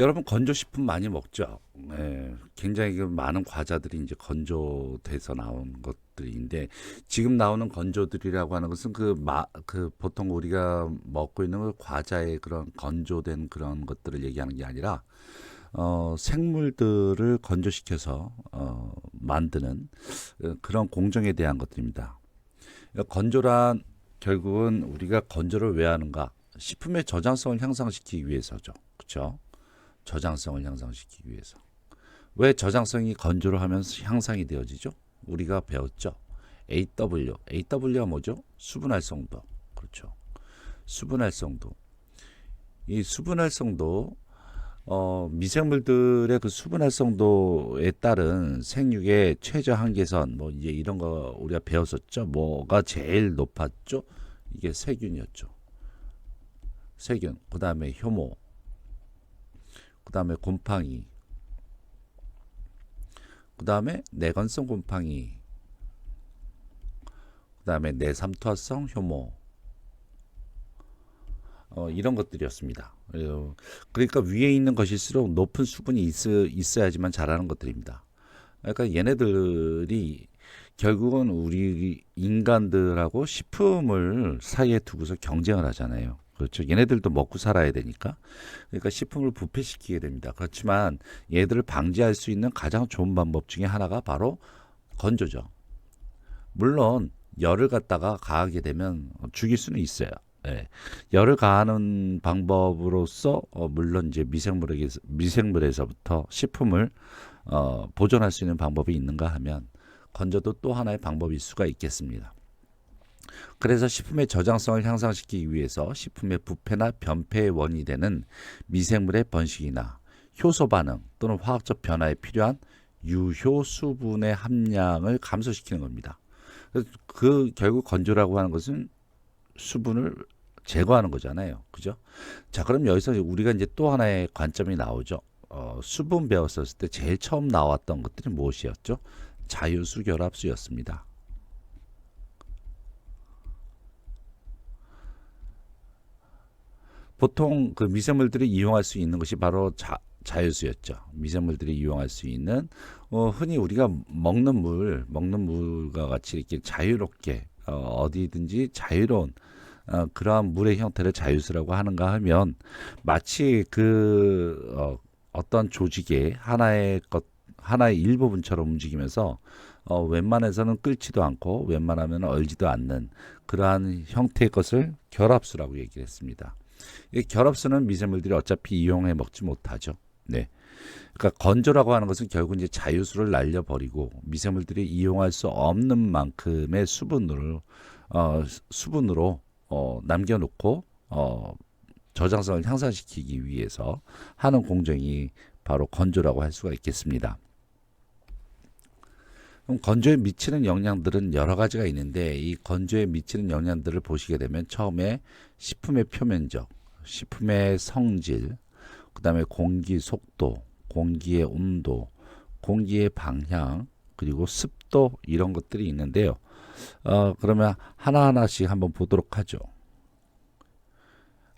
네. 여러분 건조식품 많이 먹죠. 네. 굉장히 그 많은 과자들이 이제 건조돼서 나온 것들인데 지금 나오는 건조들이라고 하는 것은 그 마, 그 보통 우리가 먹고 있는 그 과자의 그런 건조된 그런 것들을 얘기하는 게 아니라 어, 생물들을 건조시켜서 어, 만드는 어, 그런 공정에 대한 것들입니다. 그러니까 건조란 결국은 우리가 건조를 왜 하는가? 식품의 저장성을 향상시키기 위해서죠. 그렇죠? 저장성을 향상시키기 위해서. 왜 저장성이 건조를 하면서 향상이 되어지죠? 우리가 배웠죠. AW. AW가 뭐죠? 수분 활성도. 그렇죠. 수분 활성도. 이 수분 활성도 어, 미생물들의 그 수분 활성도에 따른 생육의 최저 한계선 뭐 이제 이런 거 우리가 배웠었죠. 뭐가 제일 높았죠? 이게 세균이었죠. 세균, 그 다음에 효모, 그 다음에 곰팡이, 그 다음에 내건성 곰팡이, 그 다음에 내삼투화성 효모, 어, 이런 것들이었습니다. 어, 그러니까 위에 있는 것일수록 높은 수분이 있, 있어야지만 자라는 것들입니다. 그러니까 얘네들이 결국은 우리 인간들하고 식품을 사이에 두고서 경쟁을 하잖아요. 그렇죠. 얘네들도 먹고 살아야 되니까. 그러니까 식품을 부패시키게 됩니다. 그렇지만 얘들을 방지할 수 있는 가장 좋은 방법 중에 하나가 바로 건조죠. 물론 열을 갖다가 가하게 되면 죽일 수는 있어요. 예. 열을 가하는 방법으로서 어, 물론 이제 미생물에게서 미생물에서부터 식품을 어, 보존할 수 있는 방법이 있는가 하면 건조도 또 하나의 방법일 수가 있겠습니다. 그래서 식품의 저장성을 향상시키기 위해서 식품의 부패나 변폐의 원인이 되는 미생물의 번식이나 효소 반응 또는 화학적 변화에 필요한 유효 수분의 함량을 감소시키는 겁니다. 그, 그 결국 건조라고 하는 것은 수분을 제거하는 거잖아요. 그죠? 자, 그럼 여기서 우리가 이제 또 하나의 관점이 나오죠. 어, 수분 배웠었을 때 제일 처음 나왔던 것들이 무엇이었죠? 자유수 결합수였습니다. 보통 그 미생물들이 이용할 수 있는 것이 바로 자, 자유수였죠. 미생물들이 이용할 수 있는 어, 흔히 우리가 먹는 물, 먹는 물과 같이 이렇게 자유롭게 어, 어디든지 자유로운 어, 그러한 물의 형태를 자유수라고 하는가 하면 마치 그 어, 어떤 조직의 하나의 것 하나의 일부분처럼 움직이면서 어, 웬만해서는 끓지도 않고 웬만하면 얼지도 않는 그러한 형태의 것을 결합수라고 얘기를 했습니다. 이 결합수는 미생물들이 어차피 이용해 먹지 못하죠. 네. 그러니까 건조라고 하는 것은 결국 이제 자유수를 날려버리고 미생물들이 이용할 수 없는 만큼의 수분으로 어, 수분으로 어, 남겨놓고 어, 저장성을 향상시키기 위해서 하는 공정이 바로 건조라고 할 수가 있겠습니다. 그럼 건조에 미치는 영향들은 여러 가지가 있는데 이 건조에 미치는 영향들을 보시게 되면 처음에 식품의 표면적, 식품의 성질, 그 다음에 공기 속도, 공기의 온도, 공기의 방향, 그리고 습도 이런 것들이 있는데요. 어, 그러면 하나하나씩 한번 보도록 하죠.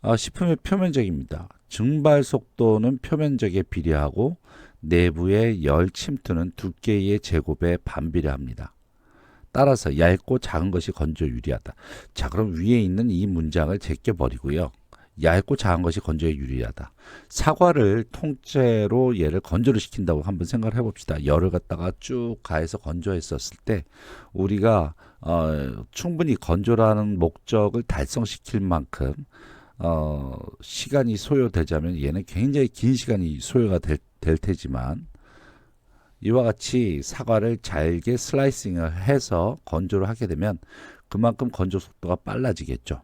어, 식품의 표면적입니다. 증발 속도는 표면적에 비례하고 내부의 열 침투는 두께의 제곱에 반비례합니다. 따라서 얇고 작은 것이 건조 유리하다. 자, 그럼 위에 있는 이 문장을 제껴 버리고요. 얇고 작은 것이 건조에 유리하다. 사과를 통째로 얘를 건조를 시킨다고 한번 생각을 해봅시다. 열을 갖다가 쭉 가해서 건조했었을 때 우리가 어, 충분히 건조라는 목적을 달성시킬 만큼 어, 시간이 소요되자면 얘는 굉장히 긴 시간이 소요가 될, 될 테지만 이와 같이 사과를 잘게 슬라이싱을 해서 건조를 하게 되면 그만큼 건조 속도가 빨라지겠죠.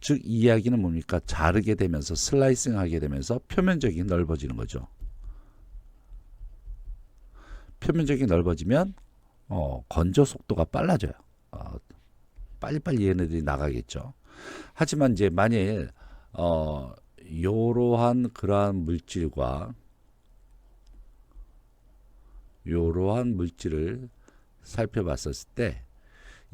즉, 이 이야기는 뭡니까? 자르게 되면서 슬라이싱 하게 되면서 표면적이 넓어지는 거죠. 표면적이 넓어지면 어, 건조 속도가 빨라져요. 어, 빨리빨리 얘네들이 나가겠죠. 하지만 이제 만일 어, 이러한 그러한 물질과 이러한 물질을 살펴봤었을 때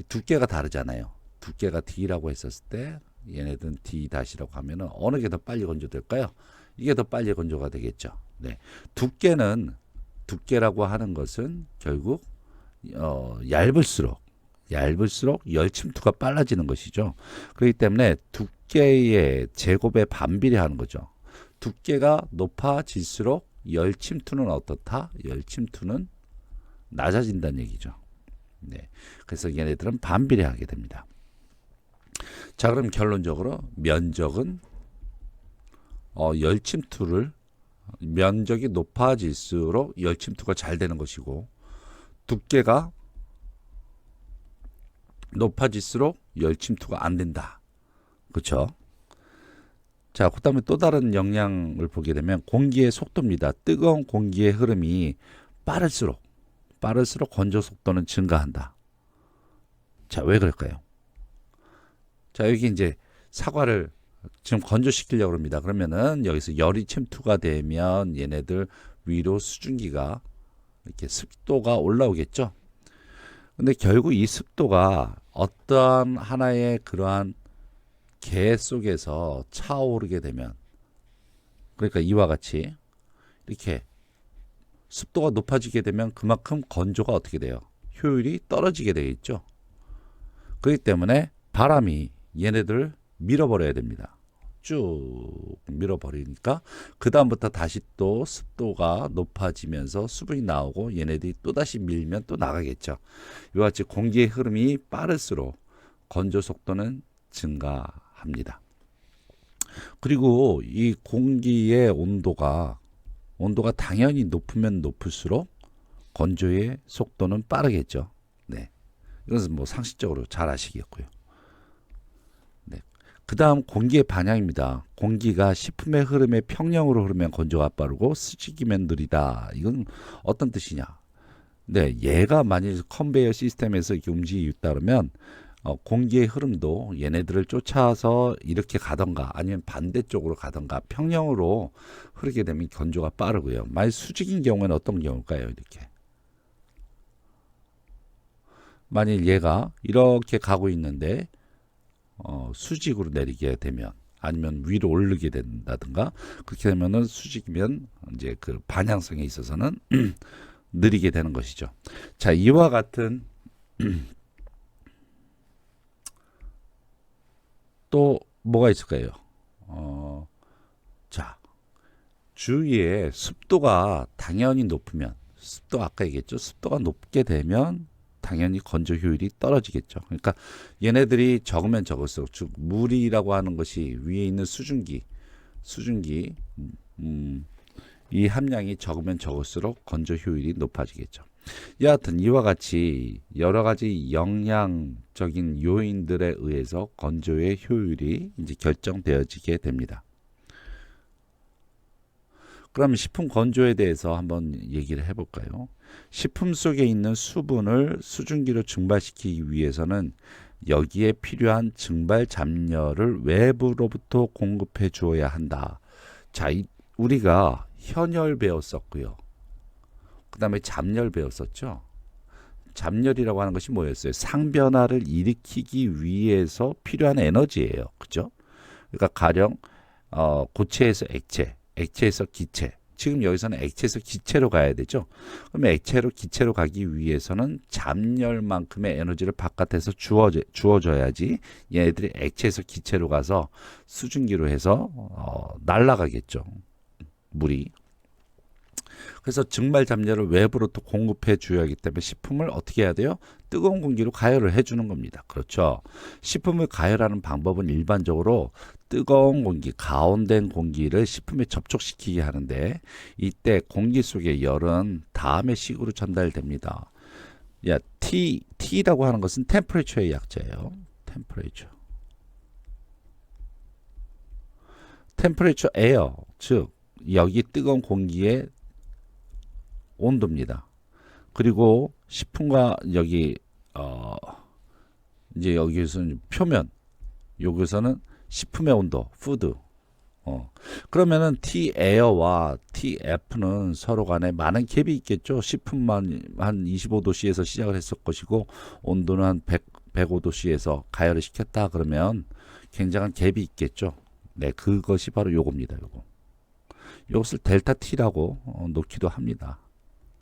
두께가 다르잖아요. 두께가 D라고 했었을 때 얘네들은 D 다시라고 하면은 어느 게 더 빨리 건조될까요? 이게 더 빨리 건조가 되겠죠. 네. 두께는 두께라고 하는 것은 결국 어, 얇을수록 얇을수록 열 침투가 빨라지는 것이죠. 그렇기 때문에 두께의 제곱에 반비례하는 거죠. 두께가 높아질수록 열 침투는 어떻다? 열 침투는 낮아진다는 얘기죠. 네. 그래서 얘네들은 반비례하게 됩니다. 자, 그럼 결론적으로 면적은 어, 열 침투를 면적이 높아질수록 열 침투가 잘 되는 것이고 두께가 높아질수록 열 침투가 안 된다. 그렇죠? 자, 그다음에 또 다른 영향을 보게 되면 공기의 속도입니다. 뜨거운 공기의 흐름이 빠를수록 빠를수록 건조 속도는 증가한다. 자, 왜 그럴까요? 자, 여기 이제 사과를 지금 건조시키려고 합니다. 그러면은 여기서 열이 침투가 되면 얘네들 위로 수증기가 이렇게 습도가 올라오겠죠. 근데 결국 이 습도가 어떠한 하나의 그러한 개 속에서 차오르게 되면 그러니까 이와 같이 이렇게 습도가 높아지게 되면 그만큼 건조가 어떻게 돼요? 효율이 떨어지게 되겠죠. 그렇기 때문에 바람이 얘네들을 밀어버려야 됩니다. 쭉 밀어버리니까 그 다음부터 다시 또 습도가 높아지면서 수분이 나오고 얘네들이 또 다시 밀면 또 나가겠죠. 이와 같이 공기의 흐름이 빠를수록 건조 속도는 증가 합니다. 그리고 이 공기의 온도가 온도가 당연히 높으면 높을수록 건조의 속도는 빠르겠죠. 네. 이것은 뭐 상식적으로 잘 아시겠고요. 네. 그 다음 공기의 반향입니다. 공기가 식품의 흐름에 평형으로 흐르면 건조가 빠르고 스치기면 느리다. 이건 어떤 뜻이냐? 네, 얘가 만일 컨베이어 시스템에서 이렇게 움직이고 있다 그러면 어, 공기의 흐름도 얘네들을 쫓아서 이렇게 가던가 아니면 반대쪽으로 가던가 평형으로 흐르게 되면 건조가 빠르고요. 만약 수직인 경우에는 어떤 경우일까요? 이렇게. 만일 얘가 이렇게 가고 있는데 어, 수직으로 내리게 되면 아니면 위로 오르게 된다든가 그렇게 되면은 수직이면 이제 그 반향성에 있어서는 느리게 되는 것이죠. 자, 이와 같은 또 뭐가 있을까요? 어, 자, 주위에 습도가 당연히 높으면 습도 아까 얘기했죠. 습도가 높게 되면 당연히 건조 효율이 떨어지겠죠. 그러니까 얘네들이 적으면 적을수록 즉 물이라고 하는 것이 위에 있는 수증기, 수증기 음, 이 함량이 적으면 적을수록 건조 효율이 높아지겠죠. 여하튼 이와 같이 여러 가지 영향적인 요인들에 의해서 건조의 효율이 이제 결정되어지게 됩니다. 그럼 식품 건조에 대해서 한번 얘기를 해볼까요? 식품 속에 있는 수분을 수증기로 증발시키기 위해서는 여기에 필요한 증발 잡려를 외부로부터 공급해 주어야 한다. 자, 이, 우리가 현열 배웠었고요. 그 다음에 잡열 배웠었죠. 잡열이라고 하는 것이 뭐였어요? 상변화를 일으키기 위해서 필요한 에너지예요. 그죠? 그러니까 가령 어, 고체에서 액체, 액체에서 기체. 지금 여기서는 액체에서 기체로 가야 되죠. 그러면 액체로 기체로 가기 위해서는 잡열만큼의 에너지를 바깥에서 주어져, 주어져야지 얘네들이 액체에서 기체로 가서 수증기로 해서 어, 날아가겠죠. 물이. 그래서 증발 잡려를 외부로부터 공급해 줘야 하기 때문에 식품을 어떻게 해야 돼요? 뜨거운 공기로 가열을 해 주는 겁니다. 그렇죠. 식품을 가열하는 방법은 일반적으로 뜨거운 공기, 가온된 공기를 식품에 접촉시키게 하는데 이때 공기 속의 열은 다음의 식으로 전달됩니다. 야, T, T라고 하는 것은 템퍼레처의 약자예요. 템퍼레처. 템퍼레처 에어, 즉 여기 뜨거운 공기의 온도입니다. 그리고 식품과 여기 어 이제 여기서는 표면 여기서는 식품의 온도, 푸드. 어. 그러면은 T 에어와 T F는 서로 간에 많은 갭이 있겠죠. 식품만 한 25도씨에서 시작을 했을 것이고 온도는 한 100, 105도씨에서 가열을 시켰다 그러면 굉장한 갭이 있겠죠. 네, 그것이 바로 요겁니다. 요거. 이것을 델타 T라고 어, 놓기도 합니다.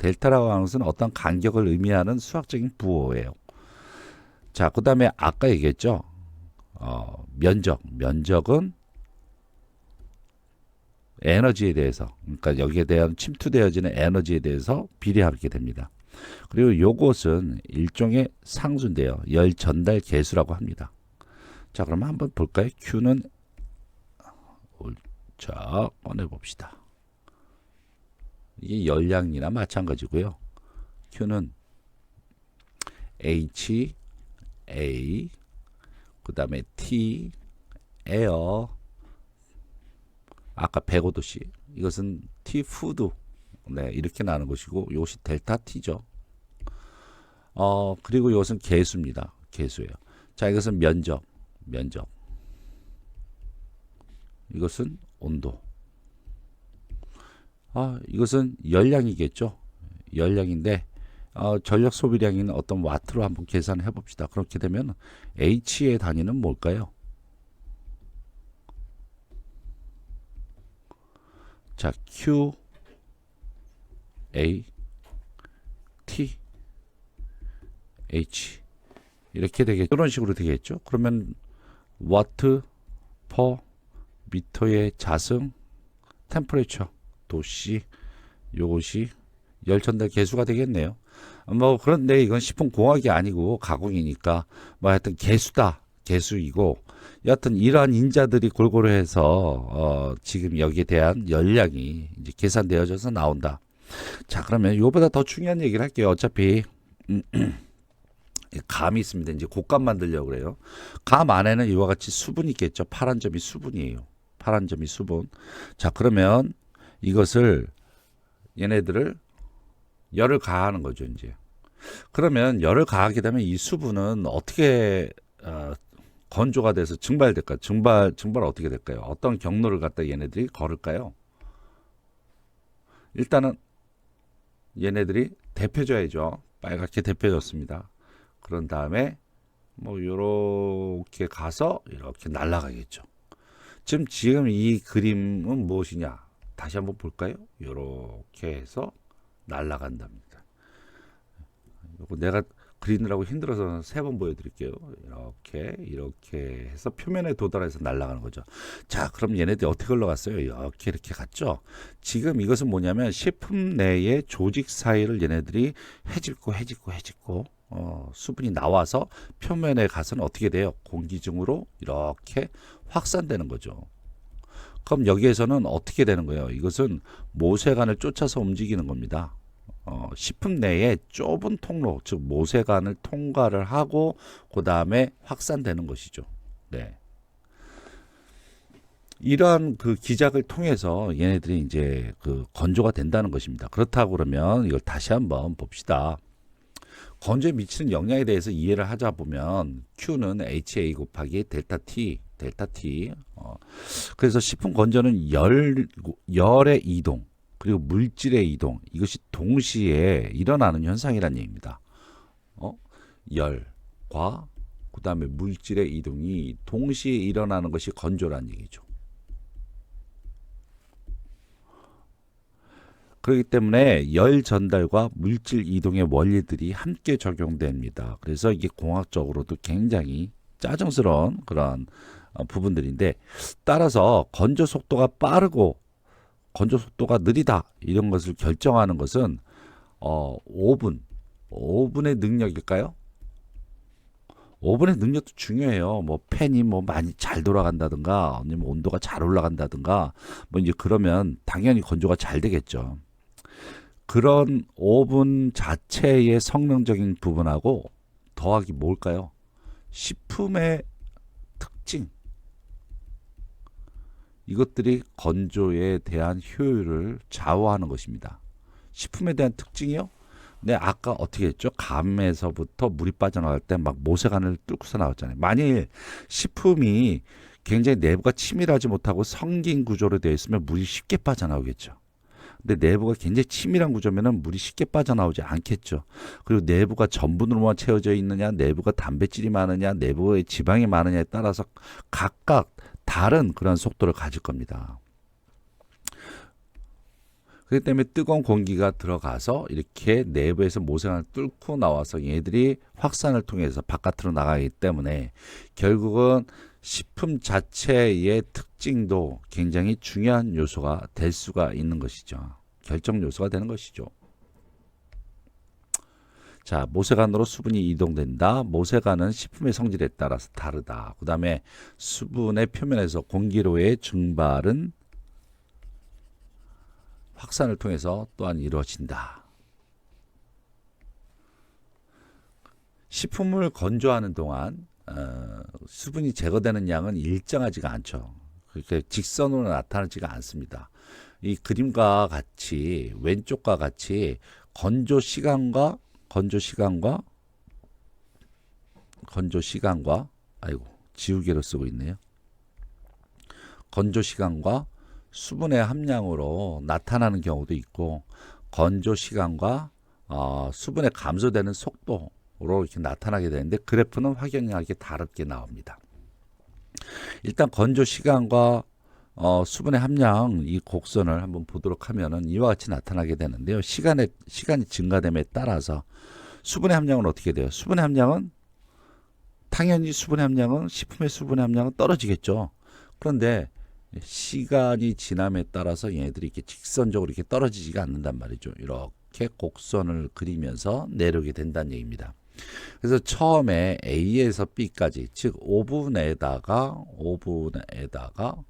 델타라고 하는 것은 어떤 간격을 의미하는 수학적인 부호예요. 자, 그 다음에 아까 얘기했죠. 어, 면적. 면적은 에너지에 대해서, 그러니까 여기에 대한 침투되어지는 에너지에 대해서 비례하게 됩니다. 그리고 요것은 일종의 상수인데요. 열 전달 계수라고 합니다. 자, 그러면 한번 볼까요? Q는 자, 꺼내 봅시다. 이게 열량이나 마찬가지고요. Q는 H A 그 다음에 T 에어 아까 105도씨 이것은 T 푸드 네 이렇게 나는 것이고 이것이 델타 T죠. 어 그리고 이것은 개수입니다. 개수예요. 자 이것은 면적 면적 이것은 온도 아 이것은 열량이겠죠. 열량인데 어, 전력 소비량인 어떤 와트로 한번 계산해 봅시다. 그렇게 되면 H의 단위는 뭘까요? 자, Q A T H 이렇게 되겠죠. 이런 식으로 되겠죠. 그러면 와트 퍼 미터의 자승 템퍼레처 도시 요것이 열 전달 개수가 되겠네요. 뭐 그런데 이건 식품 공학이 아니고 가공이니까 뭐 하여튼 개수다 개수이고 여하튼 이러한 인자들이 골고루 해서 어 지금 여기에 대한 열량이 이제 계산되어져서 나온다. 자 그러면 이거보다 더 중요한 얘기를 할게요. 어차피 감이 있습니다. 이제 곶감 만들려고 그래요. 감 안에는 이와 같이 수분이 있겠죠. 파란 점이 수분이에요. 파란 점이 수분. 자 그러면 이것을 얘네들을 열을 가하는 거죠, 이제. 그러면 열을 가하게 되면 이 수분은 어떻게 어, 건조가 돼서 증발될까? 증발 증발 어떻게 될까요? 어떤 경로를 갖다 얘네들이 걸을까요? 일단은 얘네들이 데펴져야죠. 빨갛게 데펴졌습니다. 그런 다음에 뭐 요렇게 가서 이렇게 날아가겠죠. 지금 지금 이 그림은 무엇이냐? 다시 한번 볼까요? 요렇게 해서 날아간답니다. 요거 내가 그리느라고 힘들어서 세 번 보여드릴게요. 이렇게 이렇게 해서 표면에 도달해서 날아가는 거죠. 자, 그럼 얘네들이 어떻게 올라갔어요? 이렇게 이렇게 갔죠. 지금 이것은 뭐냐면 식품 내의 조직 사이를 얘네들이 해집고 해집고 해집고 어, 수분이 나와서 표면에 가서는 어떻게 돼요? 공기 중으로 이렇게 확산되는 거죠. 그럼 여기에서는 어떻게 되는 거예요? 이것은 모세관을 쫓아서 움직이는 겁니다. 어, 식품 내에 좁은 통로, 즉 모세관을 통과를 하고 그 다음에 확산되는 것이죠. 네. 이러한 그 기작을 통해서 얘네들이 이제 그 건조가 된다는 것입니다. 그렇다고 그러면 이걸 다시 한번 봅시다. 건조에 미치는 영향에 대해서 이해를 하자 보면 Q는 HA 곱하기 델타 T, 델타 T. 어, 그래서 식품 건조는 열, 열의 이동, 그리고 물질의 이동, 이것이 동시에 일어나는 현상이라는 얘기입니다. 어? 열과 그 다음에 물질의 이동이 동시에 일어나는 것이 건조라는 얘기죠. 그렇기 때문에 열 전달과 물질 이동의 원리들이 함께 적용됩니다. 그래서 이게 공학적으로도 굉장히 짜증스러운 그런 어, 부분들인데 따라서 건조 속도가 빠르고 건조 속도가 느리다 이런 것을 결정하는 것은 어, 오븐 오븐의 능력일까요? 오븐의 능력도 중요해요. 뭐 팬이 뭐 많이 잘 돌아간다든가 아니면 온도가 잘 올라간다든가 뭐 이제 그러면 당연히 건조가 잘 되겠죠. 그런 오븐 자체의 성능적인 부분하고 더하기 뭘까요? 식품의 특징. 이것들이 건조에 대한 효율을 좌우하는 것입니다. 식품에 대한 특징이요? 네, 아까 어떻게 했죠? 감에서부터 물이 빠져나갈 때 막 모세관을 뚫고서 나왔잖아요. 만일 식품이 굉장히 내부가 치밀하지 못하고 성긴 구조로 되어 있으면 물이 쉽게 빠져나오겠죠. 근데 내부가 굉장히 치밀한 구조면은 물이 쉽게 빠져나오지 않겠죠. 그리고 내부가 전분으로만 채워져 있느냐, 내부가 단백질이 많으냐, 내부에 지방이 많으냐에 따라서 각각 다른 그런 속도를 가질 겁니다. 그렇기 때문에 뜨거운 공기가 들어가서 이렇게 내부에서 모세관을 뚫고 나와서 얘들이 확산을 통해서 바깥으로 나가기 때문에 결국은 식품 자체의 특징도 굉장히 중요한 요소가 될 수가 있는 것이죠. 결정 요소가 되는 것이죠. 자, 모세관으로 수분이 이동된다. 모세관은 식품의 성질에 따라서 다르다. 그 다음에 수분의 표면에서 공기로의 증발은 확산을 통해서 또한 이루어진다. 식품을 건조하는 동안 어, 수분이 제거되는 양은 일정하지가 않죠. 그렇게 직선으로 나타나지가 않습니다. 이 그림과 같이 왼쪽과 같이 건조 시간과 건조 시간과 건조 시간과 아이고 지우개로 쓰고 있네요. 건조 시간과 수분의 함량으로 나타나는 경우도 있고 건조 시간과 어, 수분의 감소되는 속도로 이렇게 나타나게 되는데 그래프는 확연하게 다르게 나옵니다. 일단 건조 시간과 어, 수분의 함량 이 곡선을 한번 보도록 하면은 이와 같이 나타나게 되는데요. 시간의 시간이 증가됨에 따라서 수분의 함량은 어떻게 돼요? 수분의 함량은 당연히 수분의 함량은 식품의 수분의 함량은 떨어지겠죠. 그런데 시간이 지남에 따라서 얘네들이 이렇게 직선적으로 이렇게 떨어지지가 않는단 말이죠. 이렇게 곡선을 그리면서 내려오게 된다는 얘기입니다. 그래서 처음에 A에서 B까지 즉 오븐에다가 오븐에다가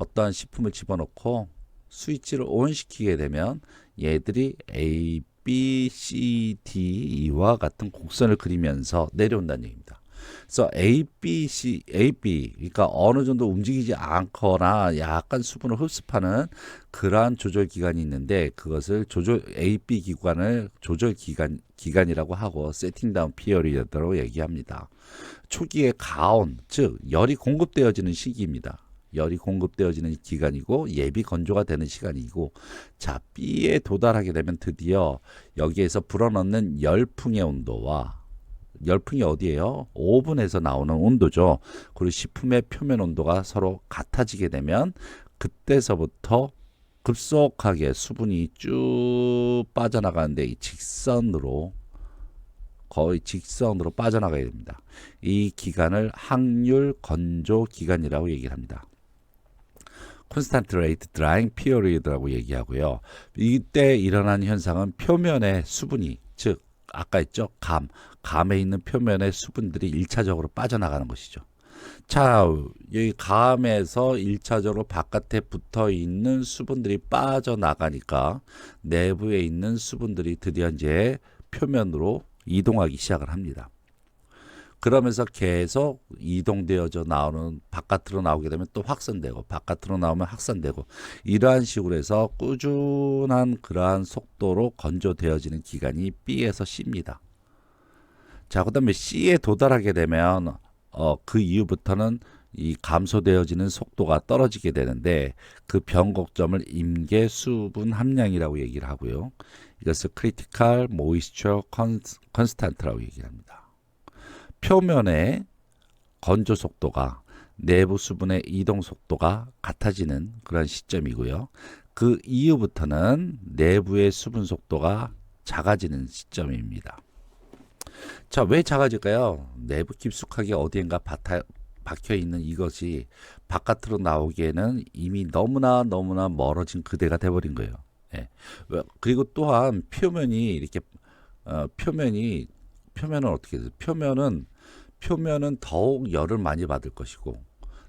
어떠한 식품을 집어넣고 스위치를 온시키게 되면 얘들이 A, B, C, D, E와 같은 곡선을 그리면서 내려온다는 얘기입니다. 그래서 A, B, C, A, B 그러니까 어느 정도 움직이지 않거나 약간 수분을 흡수하는 그러한 조절 기관이 있는데 그것을 조절 A, B 기관을 조절 기간 기간이라고 하고 세팅 다운 피어리어드로 얘기합니다. 초기에 가온 즉 열이 공급되어지는 시기입니다. 열이 공급되어지는 기간이고 예비 건조가 되는 시간이고 자 B에 도달하게 되면 드디어 여기에서 불어넣는 열풍의 온도와 열풍이 어디예요? 오븐에서 나오는 온도죠. 그리고 식품의 표면 온도가 서로 같아지게 되면 그때서부터 급속하게 수분이 쭉 빠져나가는데 이 직선으로 거의 직선으로 빠져나가야 됩니다. 이 기간을 항률 건조 기간이라고 얘기를 합니다. 콘스탄트 레이트 드라잉 피어리드라고 얘기하고요. 이때 일어난 현상은 표면의 수분이 즉 아까 했죠 감 감에 있는 표면의 수분들이 일차적으로 빠져나가는 것이죠. 자, 여기 감에서 일차적으로 바깥에 붙어 있는 수분들이 빠져나가니까 내부에 있는 수분들이 드디어 이제 표면으로 이동하기 시작을 합니다. 그러면서 계속 이동되어져 나오는 바깥으로 나오게 되면 또 확산되고 바깥으로 나오면 확산되고 이러한 식으로 해서 꾸준한 그러한 속도로 건조되어지는 기간이 B에서 C입니다. 자, 그다음에 C에 도달하게 되면 어, 그 이후부터는 이 감소되어지는 속도가 떨어지게 되는데 그 변곡점을 임계 수분 함량이라고 얘기를 하고요. 이것을 크리티컬 모이스처 컨스탄트라고 얘기를 합니다. 표면의 건조 속도가 내부 수분의 이동 속도가 같아지는 그런 시점이고요. 그 이후부터는 내부의 수분 속도가 작아지는 시점입니다. 자, 왜 작아질까요? 내부 깊숙하게 어디엔가 박혀, 박혀 있는 이것이 바깥으로 나오기에는 이미 너무나 너무나 멀어진 그대가 돼버린 거예요. 예. 그리고 또한 표면이 이렇게 어, 표면이 표면은 어떻게 돼요? 표면은 표면은 더욱 열을 많이 받을 것이고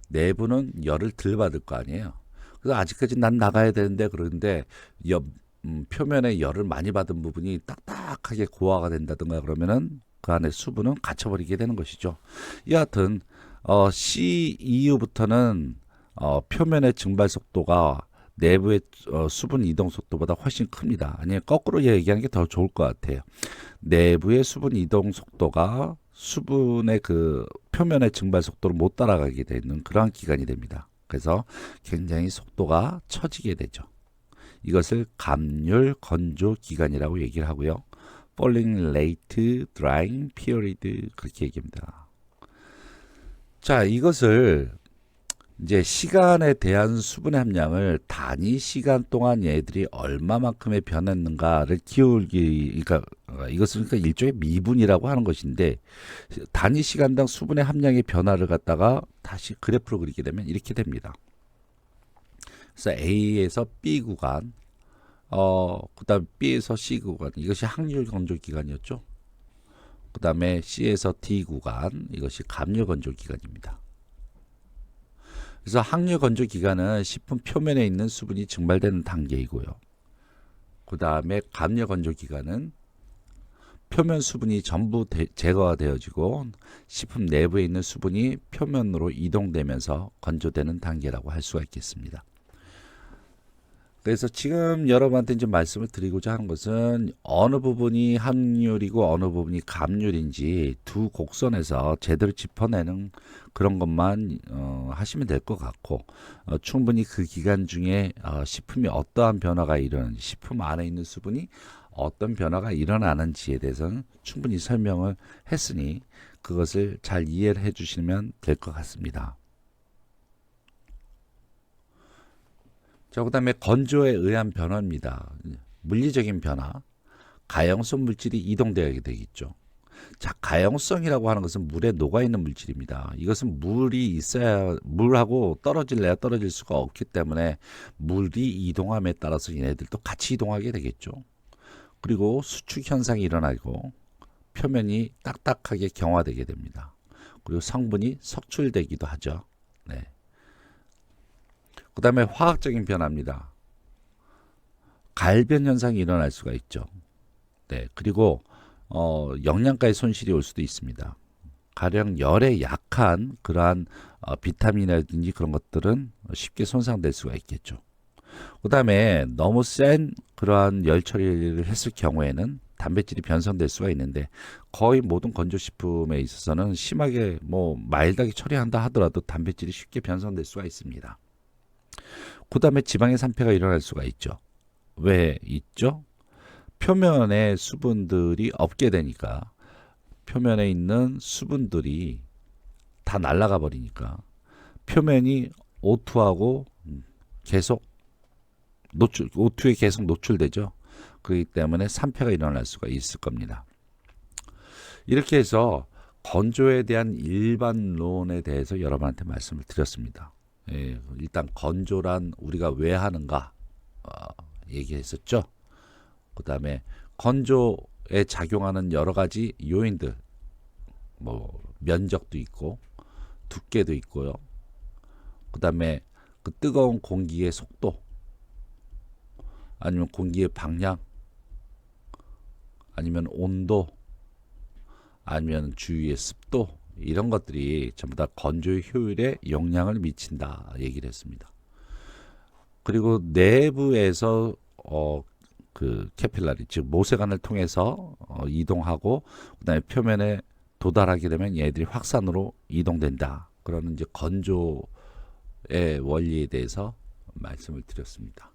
내부는 열을 덜 받을 거 아니에요. 그래서 아직까지 난 나가야 되는데 그런데 옆 음, 표면에 열을 많이 받은 부분이 딱딱하게 고화가 된다든가 그러면은 그 안에 수분은 갇혀버리게 되는 것이죠. 여하튼 어, C 이후부터는 어, 표면의 증발 속도가 내부의 어, 수분 이동 속도보다 훨씬 큽니다. 아니면 거꾸로 얘기하는 게 더 좋을 것 같아요. 내부의 수분 이동 속도가 수분의 그 표면의 증발 속도를 못 따라가게 되는 그러한 기간이 됩니다. 그래서 굉장히 속도가 처지게 되죠. 이것을 감률 건조 기간이라고 얘기를 하고요. falling rate, drying period 그렇게 얘기합니다. 자, 이것을 이제 시간에 대한 수분의 함량을 단위 시간 동안 얘들이 얼마만큼의 변했는가를 기울기 그러니까 어, 이것은 그러니까 일종의 미분이라고 하는 것인데 단위 시간당 수분의 함량의 변화를 갖다가 다시 그래프로 그리게 되면 이렇게 됩니다. 그래서 A에서 B 구간 어 그다음 B에서 C 구간 이것이 항률 건조 기간이었죠. 그다음에 C에서 D 구간 이것이 감열 건조 기간입니다. 그래서 항열 건조 기간은 식품 표면에 있는 수분이 증발되는 단계이고요. 그 다음에 감열 건조 기간은 표면 수분이 전부 대- 제거가 되어지고 식품 내부에 있는 수분이 표면으로 이동되면서 건조되는 단계라고 할 수가 있겠습니다. 그래서 지금 여러분한테 이제 말씀을 드리고자 하는 것은 어느 부분이 함유이고 어느 부분이 감률인지 두 곡선에서 제대로 짚어내는 그런 것만 어, 하시면 될 것 같고 어, 충분히 그 기간 중에 어, 식품이 어떠한 변화가 일어나는지 식품 안에 있는 수분이 어떤 변화가 일어나는지에 대해서는 충분히 설명을 했으니 그것을 잘 이해를 해 주시면 될 것 같습니다. 자, 그다음에 건조에 의한 변화입니다. 물리적인 변화. 가용성 물질이 이동되게 되겠죠. 자, 가용성이라고 하는 것은 물에 녹아 있는 물질입니다. 이것은 물이 있어야 물하고 떨어질래야 떨어질 수가 없기 때문에 물이 이동함에 따라서 얘네들도 같이 이동하게 되겠죠. 그리고 수축 현상이 일어나고 표면이 딱딱하게 경화되게 됩니다. 그리고 성분이 석출되기도 하죠. 네. 그 다음에 화학적인 변화입니다. 갈변 현상이 일어날 수가 있죠. 네. 그리고 어, 영양가의 손실이 올 수도 있습니다. 가령 열에 약한 그러한 어, 비타민이라든지 그런 것들은 쉽게 손상될 수가 있겠죠. 그 다음에 너무 센 그러한 열 처리를 했을 경우에는 단백질이 변성될 수가 있는데 거의 모든 건조식품에 있어서는 심하게 뭐 마일드하게 처리한다 하더라도 단백질이 쉽게 변성될 수가 있습니다. 그 다음에 지방의 산패가 일어날 수가 있죠. 왜 있죠? 표면에 수분들이 없게 되니까 표면에 있는 수분들이 다 날아가 버리니까 표면이 O2하고 계속 노출 O2에 계속 노출되죠. 그렇기 때문에 산패가 일어날 수가 있을 겁니다. 이렇게 해서 건조에 대한 일반론에 대해서 여러분한테 말씀을 드렸습니다. 예, 일단 건조란 우리가 왜 하는가 어, 얘기했었죠. 그 다음에 건조에 작용하는 여러 가지 요인들, 뭐 면적도 있고 두께도 있고요. 그 다음에 그 뜨거운 공기의 속도, 아니면 공기의 방향, 아니면 온도, 아니면 주위의 습도 이런 것들이 전부 다 건조 효율에 영향을 미친다 얘기를 했습니다. 그리고 내부에서 어, 그 캐필라리 즉 모세관을 통해서 어, 이동하고 그다음에 표면에 도달하게 되면 얘들이 확산으로 이동된다. 그러는 이제 건조의 원리에 대해서 말씀을 드렸습니다.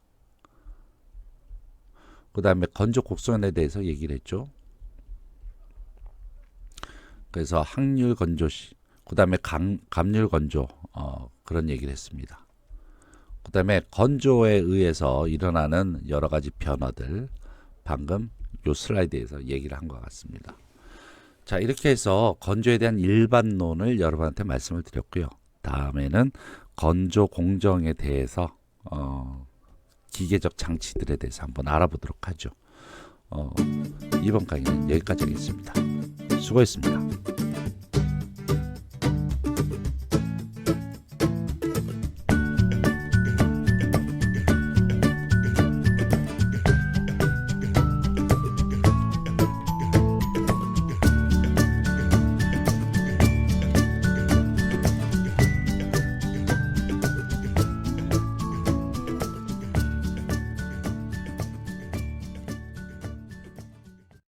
그다음에 건조 곡선에 대해서 얘기를 했죠. 그래서 항률 건조 시, 그다음에 감, 감률 건조 어, 그런 얘기를 했습니다. 그다음에 건조에 의해서 일어나는 여러 가지 변화들 방금 요 슬라이드에서 얘기를 한 것 같습니다. 자 이렇게 해서 건조에 대한 일반론을 여러분한테 말씀을 드렸고요. 다음에는 건조 공정에 대해서 어, 기계적 장치들에 대해서 한번 알아보도록 하죠. 어, 이번 강의는 여기까지 하겠습니다. 수가 있습니다.